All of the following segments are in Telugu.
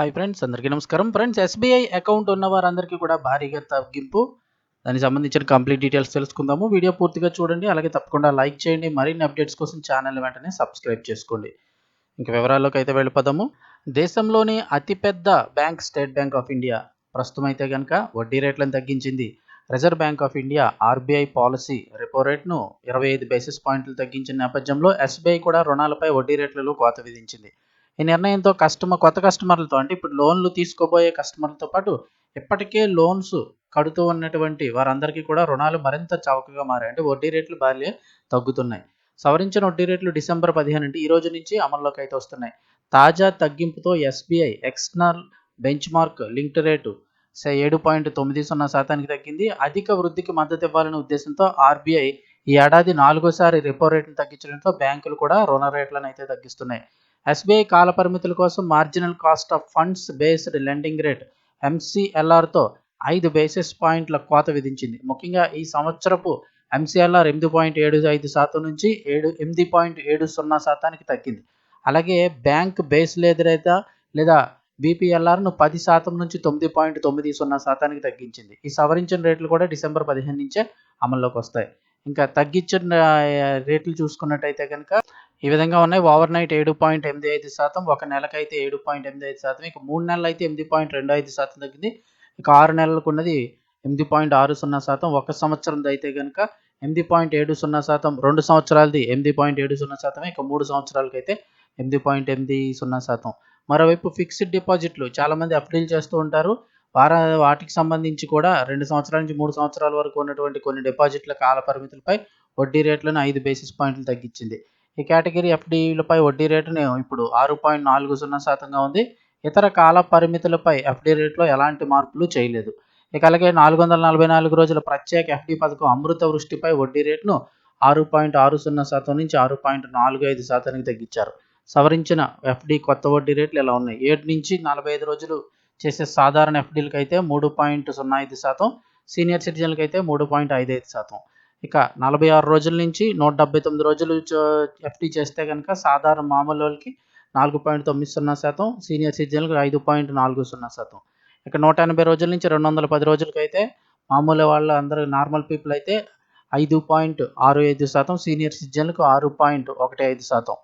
హాయ్ ఫ్రెండ్స్ అందరికీ నమస్కారం. ఫ్రెండ్స్ ఎస్బీఐ అకౌంట్ ఉన్న వారందరికీ కూడా భారీగా తగ్గింపు. దానికి సంబంధించిన కంప్లీట్ డీటెయిల్స్ తెలుసుకుందాము. వీడియో పూర్తిగా చూడండి. అలాగే తప్పకుండా లైక్ చేయండి. మరిన్ని అప్డేట్స్ కోసం ఛానల్ వెంటనే సబ్స్క్రైబ్ చేసుకోండి. ఇంకా వివరాల్లోకి అయితే వెళ్ళిపోదాము. దేశంలోని అతిపెద్ద bank State Bank of India ప్రస్తుతం అయితే కనుక వడ్డీ రేట్లను తగ్గించింది. Reserve Bank of India RBI policy repo రేట్ను ఇరవై ఐదు బేసిస్ పాయింట్లు తగ్గించిన నేపథ్యంలో ఎస్బీఐ కూడా రుణాలపై వడ్డీ రేట్లలో కోత విధించింది. ఈ నిర్ణయంతో కస్టమర్ కొత్త కస్టమర్లతో అంటే ఇప్పుడు లోన్లు తీసుకోబోయే కస్టమర్లతో పాటు ఇప్పటికే లోన్స్ కడుతూ ఉన్నటువంటి వారందరికీ కూడా రుణాలు మరింత చౌకగా మారాయి. అంటే వడ్డీ రేట్లు భారీ తగ్గుతున్నాయి. సవరించిన వడ్డీ రేట్లు డిసెంబర్ పదిహేను అంటే ఈ రోజు నుంచి అమల్లోకి అయితే వస్తున్నాయి. తాజా తగ్గింపుతో SBI external benchmark linked rate ఏడు పాయింట్ తొమ్మిది సున్నా శాతానికి తగ్గింది. అధిక వృద్ధికి మద్దతు ఇవ్వాలనే ఉద్దేశంతో ఆర్బీఐ ఈ ఏడాది నాలుగోసారి రెపో రేటును తగ్గించడంతో బ్యాంకులు కూడా రుణ రేట్లను అయితే తగ్గిస్తున్నాయి. ఎస్బీఐ కాల పరిమితుల కోసం marginal cost of funds based lending rate ఎంసీఎల్ఆర్తో ఐదు బేసిస్ పాయింట్ల కోత విధించింది. ముఖ్యంగా ఈ సంవత్సరపు ఎంసీఎల్ఆర్ ఎనిమిది పాయింట్ ఏడు ఐదు శాతం నుంచి ఏడు ఎనిమిది పాయింట్ ఏడు సున్నా శాతానికి తగ్గింది. అలాగే బ్యాంక్ బేస్ లేదా లేదా బీపీఎల్ఆర్ను పది శాతం నుంచి తొమ్మిది పాయింట్ తొమ్మిది సున్నా శాతానికి తగ్గించింది. ఈ సవరించిన రేట్లు కూడా డిసెంబర్ పదిహేను నుంచే అమల్లోకి వస్తాయి. ఇంకా తగ్గించిన రేట్లు చూసుకున్నట్టయితే కనుక ఈ విధంగా ఉన్నాయి. ఓవర్ నైట్ ఏడు పాయింట్ ఎనిమిది ఐదు శాతం ఒక నెలకైతే ఏడు పాయింట్ ఎనిమిది ఐదు శాతం. ఇక మూడు నెలలు అయితే ఎనిమిది పాయింట్ రెండు ఐదు శాతం తగ్గింది. ఇక ఆరు నెలలకు ఉన్నది ఎనిమిది పాయింట్ ఆరు సున్నా శాతం. ఒక సంవత్సరం అయితే కనుక ఎనిమిది పాయింట్ ఏడు సున్నా శాతం రెండు సంవత్సరాలది ఎనిమిది పాయింట్ ఏడు సున్నా శాతం ఇక మూడు సంవత్సరాలకైతే అయితే ఎనిమిది పాయింట్ ఎనిమిది సున్నా శాతం. మరోవైపు ఫిక్స్డ్ డిపాజిట్లు చాలామంది అప్డీల్ చేస్తూ ఉంటారు. వార వాటికి సంబంధించి కూడా రెండు సంవత్సరాల నుంచి మూడు సంవత్సరాల వరకు ఉన్నటువంటి కొన్ని డిపాజిట్ల కాల పరిమితులపై వడ్డీ రేట్లను ఐదు బేసిస్ పాయింట్లు తగ్గించింది. ఈ కేటగిరీ ఎఫ్డీలపై వడ్డీ రేటును ఇప్పుడు ఆరు పాయింట్ నాలుగు సున్నా శాతంగా ఉంది. ఇతర కాల పరిమితులపై ఎఫ్డీ రేట్లో ఎలాంటి మార్పులు చేయలేదు. ఇక అలాగే నాలుగు వందల నలభై నాలుగు రోజుల ప్రత్యేక ఎఫ్డీ పథకం అమృత వృష్టిపై వడ్డీ రేటును ఆరు పాయింట్ ఆరు సున్నా శాతం నుంచి ఆరు పాయింట్ నాలుగు ఐదు శాతానికి తగ్గించారు. సవరించిన ఎఫ్డీ కొత్త వడ్డీ రేట్లు ఇలా ఉన్నాయి? ఏడు నుంచి నలభై ఐదు రోజులు చేసే సాధారణ ఎఫ్డీలకు అయితే మూడు పాయింట్ సున్నా ఐదు శాతం సీనియర్ సిటిజన్లకు అయితే మూడు పాయింట్ ఐదు ఐదు శాతం. ఇక నలభై ఆరు రోజుల నుంచి నూట డెబ్బై తొమ్మిది రోజులు ఎఫ్డీ చేస్తే కనుక సాధారణ మామూలు వాళ్ళకి నాలుగు పాయింట్ తొమ్మిది సున్నా శాతం సీనియర్ సిటిజన్లకు ఐదు పాయింట్ నాలుగు సున్నా శాతం. ఇక నూట ఎనభై రోజుల నుంచి రెండు వందల పది రోజులకి అయితే మామూలు వాళ్ళ అందరూ నార్మల్ పీపుల్ అయితే ఐదు పాయింట్ ఆరు ఐదు శాతం సీనియర్ సిటిజన్లకు ఆరు పాయింట్ ఒకటి ఐదు శాతం.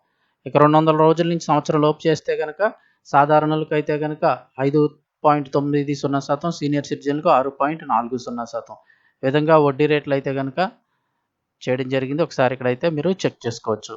ఇక రెండు వందల రోజుల నుంచి సంవత్సరం లోపు చేస్తే కనుక సాధారణలకు అయితే కనుక ఐదు పాయింట్ తొమ్మిది సున్నా శాతం సీనియర్ సిటిజన్లకు ఆరు పాయింట్ నాలుగు సున్నా శాతం. విధంగా వడ్డీ రేట్లు అయితే కనుక చేయడం జరిగింది. ఒకసారి ఇక్కడైతే మీరు చెక్ చేసుకోవచ్చు.